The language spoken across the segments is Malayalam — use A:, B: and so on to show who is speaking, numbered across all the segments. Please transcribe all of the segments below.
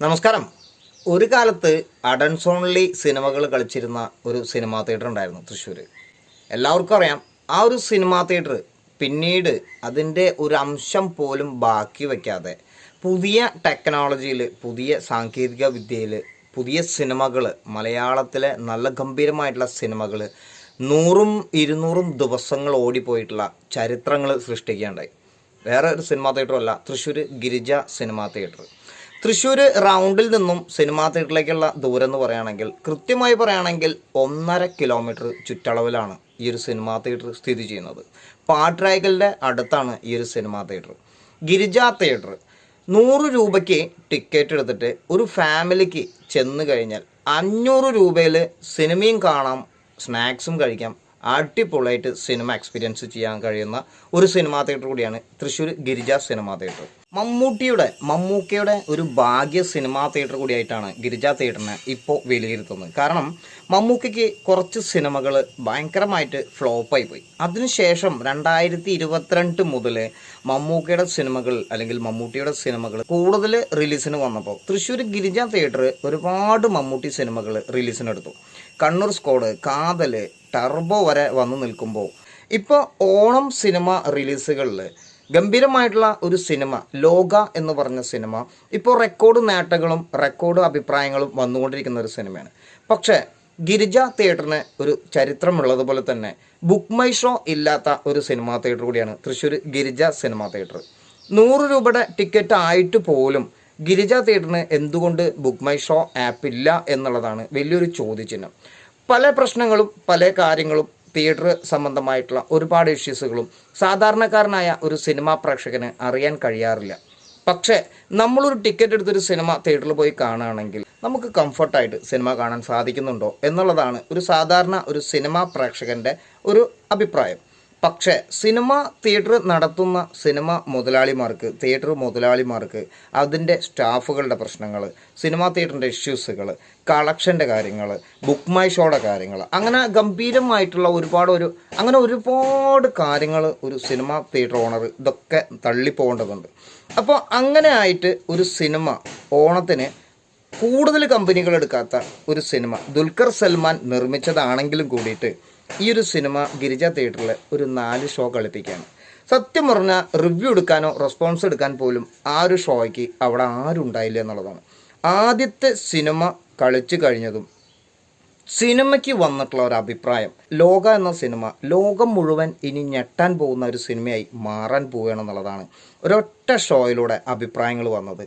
A: നമസ്കാരം. ഒരു കാലത്ത് അഡൻസ് ഓൺലി സിനിമകൾ കളിച്ചിരുന്ന ഒരു സിനിമാ തിയേറ്റർ ഉണ്ടായിരുന്നു തൃശ്ശൂർ എല്ലാവർക്കും അറിയാം ആ ഒരു സിനിമാ തിയേറ്റർ പിന്നീട് അതിന്റെ ഒരു അംശം പോലും ബാക്കി വയ്ക്കാതെ പുതിയ ടെക്നോളജിയിൽ പുതിയ സാങ്കേതിക വിദ്യയിൽ പുതിയ സിനിമകൾ മലയാളത്തിലെ നല്ല ഗംഭീരമായിട്ടുള്ള സിനിമകൾ നൂറും ഇരുന്നൂറും ദിവസങ്ങൾ ഓടിപ്പോയിട്ടുള്ള ചരിത്രങ്ങൾ സൃഷ്ടിക്കുകയുണ്ടായി. വേറെ ഒരു സിനിമാ തിയേറ്ററും അല്ല തൃശ്ശൂർ ഗിരിജ സിനിമാ തിയേറ്റർ. തൃശ്ശൂർ റൗണ്ടിൽ നിന്നും സിനിമാ തിയേറ്ററിലേക്കുള്ള ദൂരം എന്ന് പറയുകയാണെങ്കിൽ കൃത്യമായി പറയുകയാണെങ്കിൽ ഒന്നര കിലോമീറ്റർ ചുറ്റളവിലാണ് ഈ ഒരു സിനിമാ തിയേറ്റർ സ്ഥിതി ചെയ്യുന്നത്. പാട്രായ്ക്കലിന്റെ അടുത്താണ് ഈ ഒരു സിനിമാ തിയേറ്റർ. ഗിരിജ തിയേറ്റർ. നൂറ് രൂപയ്ക്ക് ടിക്കറ്റ് എടുത്തിട്ട് ഒരു ഫാമിലിക്ക് ചെന്ന് കഴിഞ്ഞാൽ അഞ്ഞൂറ് രൂപയിൽ സിനിമയും കാണാം സ്നാക്സും കഴിക്കാം അടിപൊളിയായിട്ട് സിനിമ എക്സ്പീരിയൻസ് ചെയ്യാൻ കഴിയുന്ന ഒരു സിനിമാ തിയേറ്റർ കൂടിയാണ് തൃശ്ശൂർ ഗിരിജ സിനിമാ തിയേറ്റർ. മമ്മൂട്ടിയുടെ മമ്മൂക്കയുടെ ഒരു ഭാഗ്യ സിനിമാ തിയേറ്റർ കൂടിയായിട്ടാണ് ഗിരിജ തിയേറ്ററിനെ ഇപ്പോൾ വിലയിരുത്തുന്നത്. കാരണം മമ്മൂക്കയ്ക്ക് കുറച്ച് സിനിമകൾ ഭയങ്കരമായിട്ട് ഫ്ലോപ്പായി പോയി. അതിനുശേഷം രണ്ടായിരത്തി ഇരുപത്തിരണ്ട് മുതൽ മമ്മൂക്കയുടെ സിനിമകൾ അല്ലെങ്കിൽ മമ്മൂട്ടിയുടെ സിനിമകൾ കൂടുതൽ റിലീസിന് വന്നപ്പോൾ തൃശ്ശൂർ ഗിരിജ തിയേറ്റർ ഒരുപാട് മമ്മൂട്ടി സിനിമകൾ റിലീസിനെടുത്തു കണ്ണൂർ സ്കോഡ് കാതൽ ടർബോ വരെ വന്നു നിൽക്കുമ്പോൾ ഇപ്പോൾ ഓണം സിനിമ റിലീസുകളിൽ ഗംഭീരമായിട്ടുള്ള ഒരു സിനിമ ലോക എന്ന് പറഞ്ഞ സിനിമ ഇപ്പോൾ റെക്കോർഡ് നേട്ടങ്ങളും റെക്കോർഡ് അഭിപ്രായങ്ങളും വന്നുകൊണ്ടിരിക്കുന്ന ഒരു സിനിമയാണ്. പക്ഷേ ഗിരിജ തിയേറ്ററിന് ഒരു ചരിത്രമുള്ളതുപോലെ തന്നെ ബുക്ക് മൈ ഷോ ഇല്ലാത്ത ഒരു സിനിമാ തിയേറ്റർ കൂടിയാണ് തൃശ്ശൂർ ഗിരിജ സിനിമാ തിയേറ്റർ. നൂറ് രൂപയുടെ ടിക്കറ്റ് ആയിട്ട് പോലും ഗിരിജ തിയേറ്ററിന് എന്തുകൊണ്ട് ബുക്ക് മൈ ഷോ ആപ്പ് ഇല്ല എന്നുള്ളതാണ് വലിയൊരു ചോദ്യചിഹ്നം. പല പ്രശ്നങ്ങളും പല കാര്യങ്ങളും തിയേറ്റർ സംബന്ധമായിട്ടുള്ള ഒരുപാട് ഇഷ്യൂസുകളും സാധാരണക്കാരനായ ഒരു സിനിമാ പ്രേക്ഷകന് അറിയാൻ കഴിയാറില്ല. പക്ഷേ നമ്മളൊരു ടിക്കറ്റ് എടുത്തൊരു സിനിമ തിയേറ്ററിൽ പോയി കാണുകയാണെങ്കിൽ നമുക്ക് കംഫർട്ടായിട്ട് സിനിമ കാണാൻ സാധിക്കുന്നുണ്ടോ എന്നുള്ളതാണ് ഒരു സാധാരണ ഒരു സിനിമാ പ്രേക്ഷകന്റെ ഒരു അഭിപ്രായം. പക്ഷേ സിനിമ തിയേറ്റർ നടത്തുന്ന സിനിമ മുതലാളിമാർക്ക് തിയേറ്റർ മുതലാളിമാർക്ക് അതിന്റെ സ്റ്റാഫുകളുടെ പ്രശ്നങ്ങൾ സിനിമാ തിയേറ്ററിന്റെ ഇഷ്യൂസുകൾ കളക്ഷന്റെ കാര്യങ്ങൾ ബുക്ക് മൈ ഷോയുടെ കാര്യങ്ങൾ അങ്ങനെ ഗംഭീരമായിട്ടുള്ള ഒരുപാട് ഒരു അങ്ങനെ ഒരുപാട് കാര്യങ്ങൾ ഒരു സിനിമ തിയേറ്റർ ഓണർ ഇതൊക്കെ തള്ളിപ്പോകേണ്ടതുണ്ട്. അപ്പോൾ അങ്ങനെ ആയിട്ട് ഒരു സിനിമ ഓണത്തിന് കൂടുതൽ കമ്പനികൾ എടുക്കാത്ത ഒരു സിനിമ. ദുൽഖർ സൽമാൻ നിർമ്മിച്ചതാണെങ്കിലും കൂടിയിട്ട് ഈ ഒരു സിനിമ ഗിരിജ തിയേറ്ററിൽ ഒരു നാല് ഷോ കളിപ്പിക്കുകയാണ്. സത്യം പറഞ്ഞാൽ റിവ്യൂ എടുക്കാനോ റെസ്പോൺസ് എടുക്കാൻ പോലും ആ ഒരു ഷോയ്ക്ക് അവിടെ ആരും ഉണ്ടായില്ല എന്നുള്ളതാണ്. ആദ്യത്തെ സിനിമ കളിച്ചു കഴിഞ്ഞതും സിനിമയ്ക്ക് വന്നിട്ടുള്ള ഒരു അഭിപ്രായം ലോക എന്ന സിനിമ ലോകം മുഴുവൻ ഇനി ഞെട്ടാൻ പോകുന്ന ഒരു സിനിമയായി മാറാൻ പോവുകയാണെന്നുള്ളതാണ്. ഒരൊറ്റ ഷോയിലൂടെ അഭിപ്രായങ്ങൾ വന്നത്.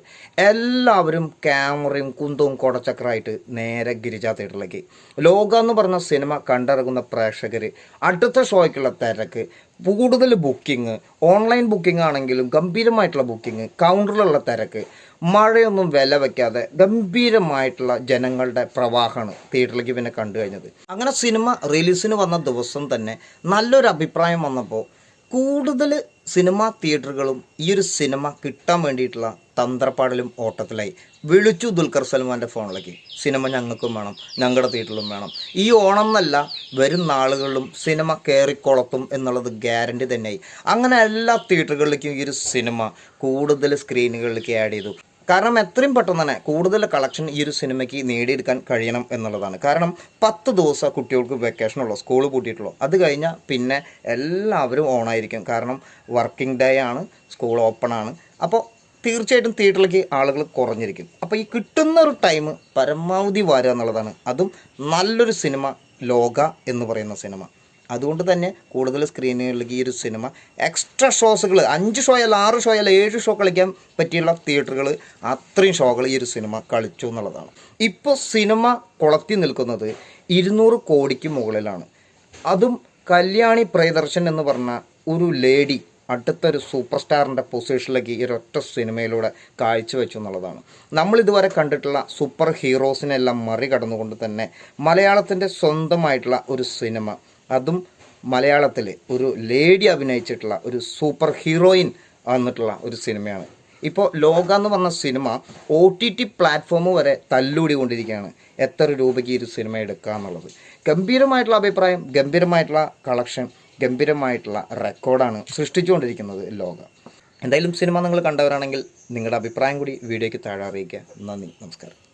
A: എല്ലാവരും ക്യാമറയും കുന്തവും കുടച്ചക്രമായിട്ട് നേരെ ഗിരിജ തിയേറ്ററിലേക്ക് ലോക എന്ന് പറഞ്ഞ സിനിമ കണ്ടിറങ്ങുന്ന പ്രേക്ഷകർ അടുത്ത ഷോയ്ക്കുള്ള തിരക്ക് കൂടുതൽ ബുക്കിംഗ് ഓൺലൈൻ ബുക്കിംഗ് ആണെങ്കിലും ഗംഭീരമായിട്ടുള്ള ബുക്കിംഗ് കൗണ്ടറിലുള്ള തിരക്ക് മഴയൊന്നും വില വയ്ക്കാതെ ഗംഭീരമായിട്ടുള്ള ജനങ്ങളുടെ പ്രവാഹമാണ് തിയേറ്ററിലേക്ക് പിന്നെ കണ്ടു കഴിഞ്ഞത്. അങ്ങനെ സിനിമ റിലീസിന് വന്ന ദിവസം തന്നെ നല്ലൊരു അഭിപ്രായം വന്നപ്പോൾ കൂടുതൽ സിനിമാ തിയേറ്ററുകളും ഈ ഒരു സിനിമ കിട്ടാൻ വേണ്ടിയിട്ടുള്ള തന്ത്രപ്പാടലും ഓട്ടത്തിലായി. വിളിച്ചു ദുൽഖർ സൽമാന്റെ ഫോണിലേക്ക്. സിനിമ ഞങ്ങൾക്കും വേണം ഞങ്ങളുടെ തിയേറ്ററിലും വേണം. ഈ ഓണം എന്നല്ല വരും നാളുകളിലും സിനിമ കയറിക്കൊളത്തും എന്നുള്ളത് ഗ്യാരണ്ടി തന്നെയായി. അങ്ങനെ എല്ലാ തിയേറ്ററുകളിലേക്കും ഈ ഒരു സിനിമ കൂടുതൽ സ്ക്രീനുകളിലേക്ക് ആഡ് ചെയ്തു. കാരണം എത്രയും പെട്ടെന്ന് തന്നെ കൂടുതൽ കളക്ഷൻ ഈ ഒരു സിനിമയ്ക്ക് നേടിയെടുക്കാൻ കഴിയണം എന്നുള്ളതാണ്. കാരണം പത്ത് ദിവസം കുട്ടികൾക്ക് വെക്കേഷൻ ഉള്ളൂ സ്കൂൾ പൂട്ടിയിട്ടുള്ളൂ അത് കഴിഞ്ഞാൽ പിന്നെ എല്ലാവരും ഓണായിരിക്കും കാരണം വർക്കിംഗ് ഡേ ആണ് സ്കൂൾ ഓപ്പൺ ആണ്. അപ്പോൾ തീർച്ചയായിട്ടും തിയേറ്ററിലേക്ക് ആളുകൾ കുറഞ്ഞിരിക്കും. അപ്പോൾ ഈ കിട്ടുന്ന ഒരു ടൈം പരമാവധി വരിക എന്നുള്ളതാണ്. അതും നല്ലൊരു സിനിമ ലോക എന്ന് പറയുന്ന സിനിമ അതുകൊണ്ട് തന്നെ കൂടുതൽ സ്ക്രീനുകളിലേക്ക് ഈ ഒരു സിനിമ എക്സ്ട്രാ ഷോസുകൾ അഞ്ച് ഷോ അല്ല ആറ് ഷോ അല്ല ഏഴ് ഷോ കളിക്കാൻ പറ്റിയുള്ള തിയേറ്ററുകൾ അത്രയും ഷോകൾ ഈ ഒരു സിനിമ കളിച്ചു എന്നുള്ളതാണ്. ഇപ്പോൾ സിനിമ കുളത്തി നിൽക്കുന്നത് ഇരുന്നൂറ് കോടിക്ക് മുകളിലാണ്. അതും കല്യാണി പ്രിയദർശൻ എന്ന് പറഞ്ഞ ഒരു ലേഡി അടുത്തൊരു സൂപ്പർ സ്റ്റാറിന്റെ പൊസിഷനിലേക്ക് ഈ ഒരൊറ്റ സിനിമയിലൂടെ കാഴ്ചവെച്ചു എന്നുള്ളതാണ്. നമ്മൾ ഇതുവരെ കണ്ടിട്ടുള്ള സൂപ്പർ ഹീറോസിനെല്ലാം മറികടന്നുകൊണ്ട് തന്നെ മലയാളത്തിന്റെ സ്വന്തമായിട്ടുള്ള ഒരു സിനിമ അതും മലയാളത്തിൽ ഒരു ലേഡി അഭിനയിച്ചിട്ടുള്ള ഒരു സൂപ്പർ ഹീറോയിൻ വന്നിട്ടുള്ള ഒരു സിനിമയാണ്. ഇപ്പോൾ ലോക എന്ന് പറഞ്ഞ cinema O T T platform വരെ തല്ലൂടി കൊണ്ടിരിക്കുകയാണ് എത്ര രൂപയ്ക്ക് ഒരു സിനിമ എടുക്കുക എന്നുള്ളത്. ഗംഭീരമായിട്ടുള്ള അഭിപ്രായം ഗംഭീരമായിട്ടുള്ള കളക്ഷൻ ഗംഭീരമായിട്ടുള്ള റെക്കോർഡാണ് സൃഷ്ടിച്ചുകൊണ്ടിരിക്കുന്നത് ലോക. എന്തായാലും സിനിമ നിങ്ങൾ കണ്ടവരാണെങ്കിൽ നിങ്ങളുടെ അഭിപ്രായം കൂടി വീഡിയോയ്ക്ക് താഴെ അറിയിക്കുക. നന്ദി നമസ്കാരം.